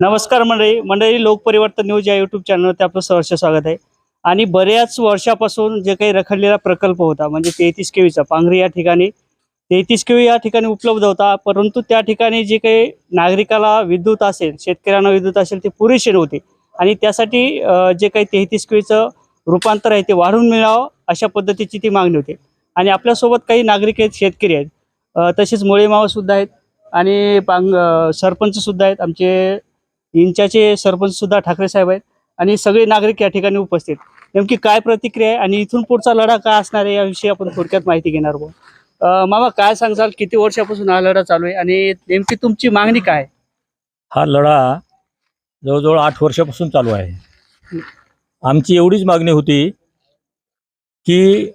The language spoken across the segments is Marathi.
नमस्कार मंडळी. मंडळी लोकपरिवर्तन न्यूज या यूट्यूब चॅनलवरती आपलं सहर्ष स्वागत आहे. आणि बऱ्याच वर्षापासून जे काही रखडलेला प्रकल्प होता म्हणजे तेहतीस केवीचा पांघरी या ठिकाणी तेहतीस केवी या ठिकाणी उपलब्ध होता परंतु त्या ठिकाणी जे काही नागरिकाला विद्युत असेल शेतकऱ्यांना विद्युत असेल ते पुरेसे नव्हते. आणि त्यासाठी जे काही तेहतीस केवीचं रूपांतर आहे ते वाढवून मिळावं अशा पद्धतीची ती मागणी होती. आणि आपल्यासोबत काही नागरिक आहेत शेतकरी आहेत. तसेच मुळेमावसुद्धा आहेत. आणि पांग सरपंचसुद्धा आहेत. आमचे इंचाचे सरपंच सुद्धा ठाकरे साहेब आहेत आणि सगळे नागरिक या ठिकाणी उपस्थित. नेमकी काय प्रतिक्रिया आहे आणि इथून पुढचा लढा काय असणार आहे याविषयी आपण थोडक्यात माहिती घेणार आहोत. मामा काय सांगसाल किती वर्षापासून हा लढा चालू आहे आणि नेमकी तुमची मागणी काय हा लढा जवळजवळ आठ वर्षापासून चालू आहे. आमची एवढीच मागणी होती की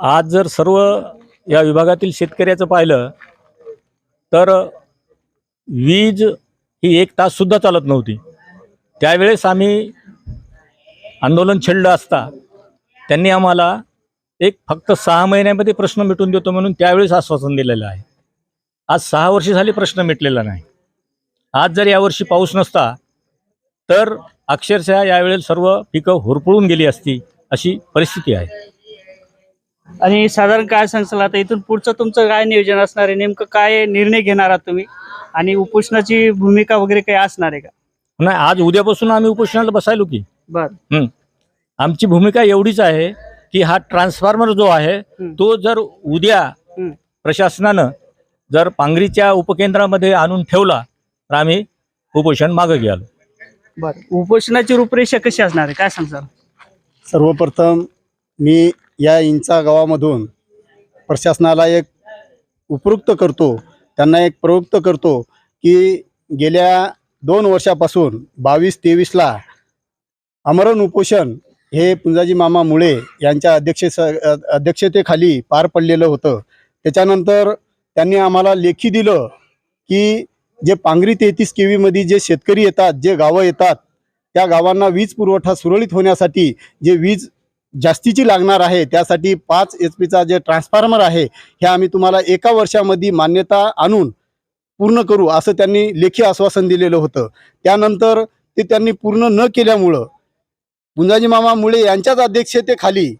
आज जर सर्व या विभागातील शेतकऱ्याचं पाहिलं तर वीज ही एक तास सुद्धा चालत नव्हती. त्यावेळेस आम्ही आंदोलन छेडलं असता त्यांनी आम्हाला एक फक्त सहा महिन्यामध्ये प्रश्न मिटून देतो म्हणून त्यावेळेस आश्वासन दिलेलं आहे. आज सहा वर्ष झाली प्रश्न मिटलेला नाही. आज जर यावर्षी पाऊस नसता तर अक्षरशः यावेळेस सर्व पिकं होरपळून गेली असती अशी परिस्थिती आहे. आणि साधारण काय सांगसाल आता? इथून पुढचं तुमचं काय नियोजन असणार आहे? नेमकं काय निर्णय घेणार आहात तुम्ही? आणि भूमिका वगैरे काही असणार आहे का? नाही आज उद्यापासून आम्ही उपोषणाला बसायलो की. बर. आमची भूमिका एवढीच आहे की हा ट्रान्सफॉर्मर जो आहे हं. तो जर उद्या हं. प्रशासनानं जर पांगरीच्या उपकेंद्रामध्ये आणून ठेवला तर आम्ही उपोषण मागं घ्याल. बर. उपोषणाची रूपरेषा कशी असणार आहे? काय सांगसाल सर्वप्रथम मी या इंचा गावामधून प्रशासनाला एक उपयुक्त करतो त्यांना एक प्रवृत्त करतो की गेल्या दोन वर्षापासून बावीस तेवीसला अमरण उपोषण हे पुंजाजी मामा मुळे यांच्या अध्यक्ष अध्यक्षतेखाली पार पडलेलं होतं. त्याच्यानंतर त्यांनी आम्हाला लेखी दिलं की जे पांगरी तेहतीस केवीमध्ये जे शेतकरी येतात जे गावं येतात त्या गावांना वीज पुरवठा सुरळीत होण्यासाठी जे वीज जास्तीची लागणार आहे. त्यासाठी पाच एच पीचा जे ट्रान्सफॉर्मर आहे हे आम्ही तुम्हाला एका वर्षामध्ये मान्यता आणून पूर्ण करू असं त्यांनी लेखी आश्वासन दिलेलं होतं. त्यानंतर ते त्यांनी पूर्ण न केल्यामुळं गुंजाजी मामा मुळे यांच्याच अध्यक्षतेखाली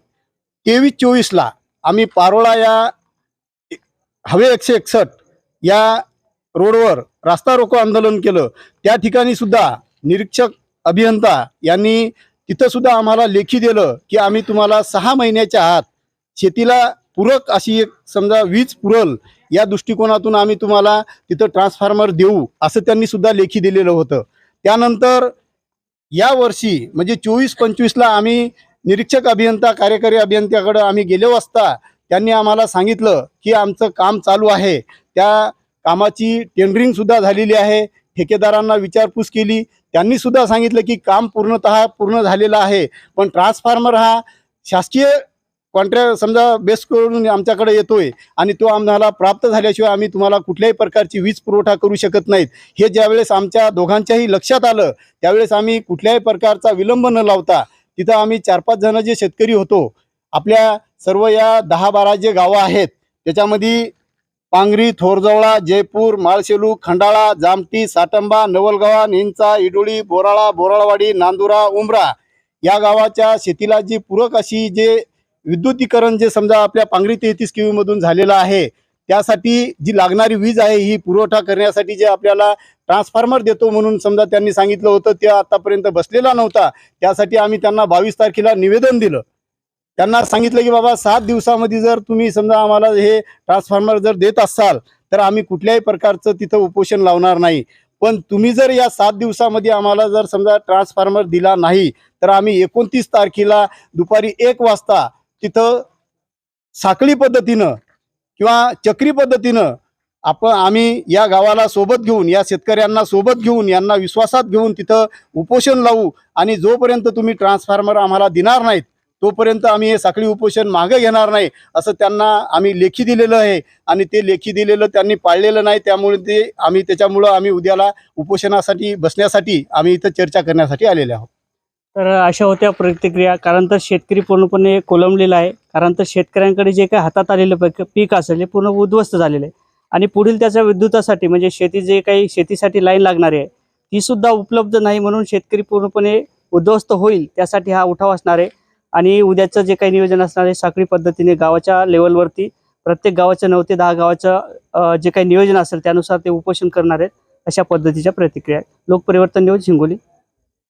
तेवीस चोवीसला आम्ही पारोळा या हवे एकशे एकसष्ट या रोडवर रास्ता रोको आंदोलन केलं. त्या ठिकाणी सुद्धा निरीक्षक अभियंता यांनी तिथं सुद्धा आम्हाला लेखी दिलं की आम्ही तुम्हाला सहा महिन्याच्या आत शेतीला पूरक अशी एक समजा वीज पुरल या दृष्टिकोनातून आम्ही तुम्हाला तिथं ट्रान्सफॉर्मर देऊ असं त्यांनी सुद्धा लेखी दिलेलं होतं. त्यानंतर या वर्षी म्हणजे चोवीस पंचवीसला आम्ही निरीक्षक अभियंता कार्यकारी अभियंत्याकडं आम्ही गेलो असता त्यांनी आम्हाला सांगितलं की आमचं काम चालू आहे. त्या कामाची टेंडरिंग सुद्धा झालेली आहे. ठेकेदारांना विचारपूस केली. त्यांनी सुद्धा सांगितलं की काम पूर्णतः पूर्ण झालेलं आहे. पण ट्रान्सफॉर्मर हा शासकीय कॉन्ट्रॅक्ट समजा बेस करून आमच्याकडे येतोय आणि तो आम्हाला प्राप्त झाल्याशिवाय आम्ही तुम्हाला कुठल्याही प्रकारची वीज पुरवठा करू शकत नाहीत. हे ज्यावेळेस आमच्या दोघांच्याही लक्षात आलं त्यावेळेस आम्ही कुठल्याही प्रकारचा विलंब न लावता तिथं आम्ही चार पाच जण जे शेतकरी होतो आपल्या सर्व या दहा बारा जे गावं आहेत त्याच्यामध्ये पांगरी थोरजवळा जयपूर माळशेलू खंडाळा जामती साटंबा नवलगावा निंचा इडोळी बोराळा बोराळवाडी नांदुरा उमरा या गावाच्या शेतीला जी पूरक अशी जे विद्युतीकरण जे समजा आपल्या पांगरी तेहतीस मधून झालेलं आहे त्यासाठी जी लागणारी वीज आहे ही पुरवठा करण्यासाठी जे आपल्याला ट्रान्सफॉर्मर देतो म्हणून समजा त्यांनी सांगितलं होतं ते आतापर्यंत बसलेला नव्हता. त्यासाठी आम्ही त्यांना बावीस तारखेला निवेदन दिलं. त्यांना सांगितलं की बाबा सात दिवसामध्ये जर तुम्ही समजा आम्हाला हे ट्रान्सफॉर्मर जर देत असाल तर आम्ही कुठल्याही प्रकारचं तिथं उपोषण लावणार नाही. पण तुम्ही जर या सात दिवसामध्ये आम्हाला जर समजा ट्रान्सफॉर्मर दिला नाही तर आम्ही एकोणतीस तारखेला दुपारी एक वाजता तिथं साखळी पद्धतीनं किंवा चक्री पद्धतीनं आपण आम्ही या गावाला सोबत घेऊन या शेतकऱ्यांना सोबत घेऊन यांना विश्वासात घेऊन तिथं उपोषण लावू आणि जोपर्यंत तुम्ही ट्रान्सफॉर्मर आम्हाला देणार नाहीत तोपर्यंत आम्ही हे साखळी उपोषण मागे घेणार नाही असं त्यांना आम्ही लेखी दिलेलं आहे. आणि ते लेखी दिलेलं त्यांनी पाळलेलं नाही त्यामुळे ते आम्ही त्याच्यामुळं आम्ही उद्याला उपोषणासाठी बसण्यासाठी आम्ही इथं चर्चा करण्यासाठी आलेले आहोत. तर अशा होत्या प्रतिक्रिया. कारण तर शेतकरी पूर्णपणे कोलमलेला आहे. कारण तर शेतकऱ्यांकडे जे काही हातात आलेलं पीक पीक असेल हे पूर्ण उद्ध्वस्त झालेलं आहे. आणि पुढील त्याच्या विद्युतासाठी म्हणजे शेती जे काही शेतीसाठी लाईन लागणारी आहे ती सुद्धा उपलब्ध नाही म्हणून शेतकरी पूर्णपणे उद्ध्वस्त होईल त्यासाठी हा उठाव असणार आहे. आणि उद्याचं जे काही नियोजन असणार आहे साखळी पद्धतीने गावाच्या लेवलवरती प्रत्येक गावाच्या नऊ ते दहा गावाचं जे काही नियोजन असेल त्यानुसार ते उपोषण करणार आहेत अशा पद्धतीच्या प्रतिक्रिया आहेत. लोकपरिवर्तन न्यूज हिंगोली.